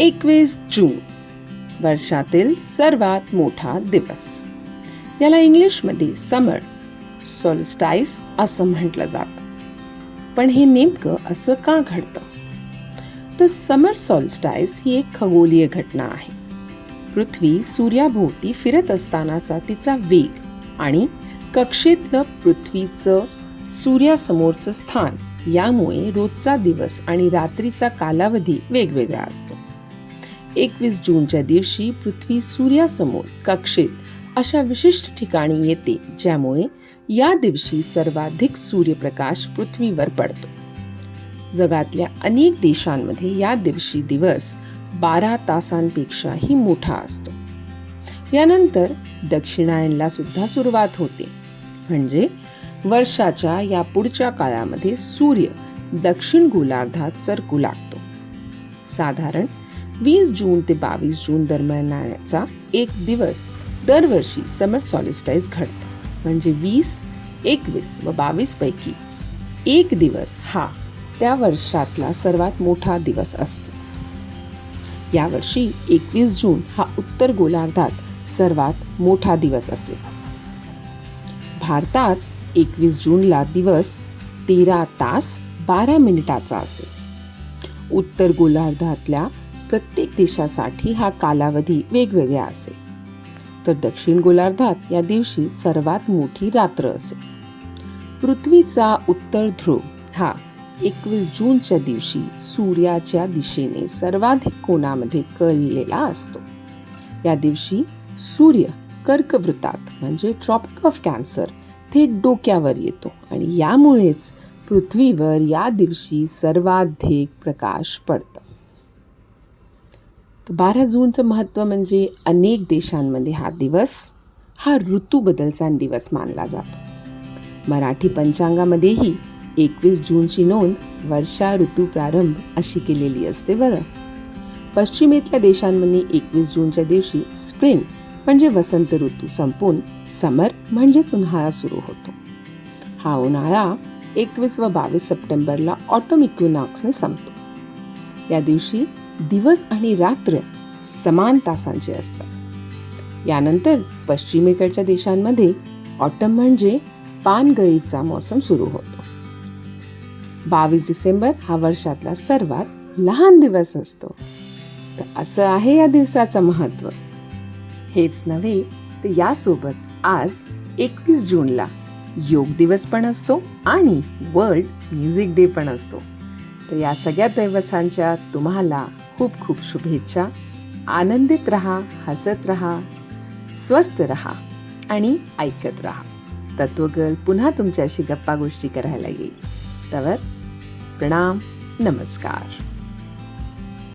एकवीस जून वर्षातील सर्वात मोठा दिवस. याला इंग्लिशमध्ये समर सोलस्टाईस असं म्हटलं जातं. पण हे नेमकं असं का घडतं? तर समर सॉलिस्टाईस ही एक खगोलीय घटना आहे. पृथ्वी सूर्याभोवती फिरत असतानाचा तिचा वेग आणि कक्षेतलं पृथ्वीचं सूर्यासमोरचं स्थान यामुळे रोजचा दिवस आणि रात्रीचा कालावधी वेगवेगळा असतो. एकवीस जूनच्या दिवशी पृथ्वी सूर्यासमोर कक्षेत अशा विशिष्ट ठिकाणी येते ज्यामुळे या दिवशी सर्वाधिक सूर्यप्रकाश पृथ्वीवर पडतो. जगातल्या अनेक देशांमध्ये या दिवशी दिवस बारा तासांपेक्षाही मोठा असतो. यानंतर दक्षिणायनला सुद्धा सुरुवात होते. म्हणजे वर्षाच्या या पुढच्या काळामध्ये सूर्य दक्षिण गोलार्धात सरकू लागतो. साधारण वीस जून ते बावीस जून दरम्यानचा एक दिवस दरवर्षी समर सॉलिस्टाईज घडतो. म्हणजे वीस एकवीस व बावीस पैकी एक दिवस हा त्या वर्षातला सर्वात मोठा दिवस असतो. यावर्षी एकवीस जून हा उत्तर गोलार्धात सर्वात मोठा दिवस असेल भारतात एकवीस जूनला दिवस तेरा तास बारा मिनिटाचा असेल उत्तर गोलार्धातल्या प्रत्येक देशासाठी हा कालावधी वेगवेगळा असेल तर दक्षिण गोलार्धात या दिवशी सर्वात मोठी रात्र असेल पृथ्वीचा उत्तर ध्रुव हा एकवीस जूनच्या दिवशी सूर्याच्या दिशेने सर्वाधिक कोणामध्ये कळलेला असतो. या दिवशी सूर्य कर्कवृत्तात म्हणजे ट्रॉपिक ऑफ कॅन्सर थेट डोक्यावर येतो आणि यामुळेच पृथ्वीवर या दिवशी सर्वाधिक प्रकाश पडतं. बारा जूनचं महत्त्व म्हणजे अनेक देशांमध्ये हा दिवस हा ऋतू बदलचा दिवस मानला जातो. मराठी पंचांगामध्येही एकवीस जूनची नोंद वर्षा ऋतू प्रारंभ अशी केलेली असते बरं. पश्चिमेतल्या देशांमध्ये एकवीस जूनच्या दिवशी स्प्रिंग म्हणजे वसंत ऋतू संपून समर म्हणजेच उन्हाळा सुरू होतो. हा उन्हाळा एकवीस व बावीस सप्टेंबरला ऑटोम इक्विनॉक्सने संपतो. या दिवशी दिवस आणि रात्र समान तासांचे असतात. यानंतर पश्चिमेकडच्या देशांमध्ये ऑटम म्हणजे पानगळीचा मौसम सुरू होतो. बावीस डिसेंबर हा वर्षातला सर्वात लहान दिवस असतो. तर असं आहे या दिवसाचं महत्त्व हेच नव्हे तर यासोबत आज एकवीस जूनला योग दिवस पण असतो आणि वर्ल्ड म्युझिक डे पण असतो. तर या सगळ्या दिवसांच्या तुम्हाला खूप खूप शुभेच्छा. आनंदित रहा हसत रहा स्वस्थ रहा आणि ऐकत रहा. तत्वगल पुन्हा तुमच्याशी गप्पा गोष्टी करायला येईल. तर प्रणाम नमस्कार.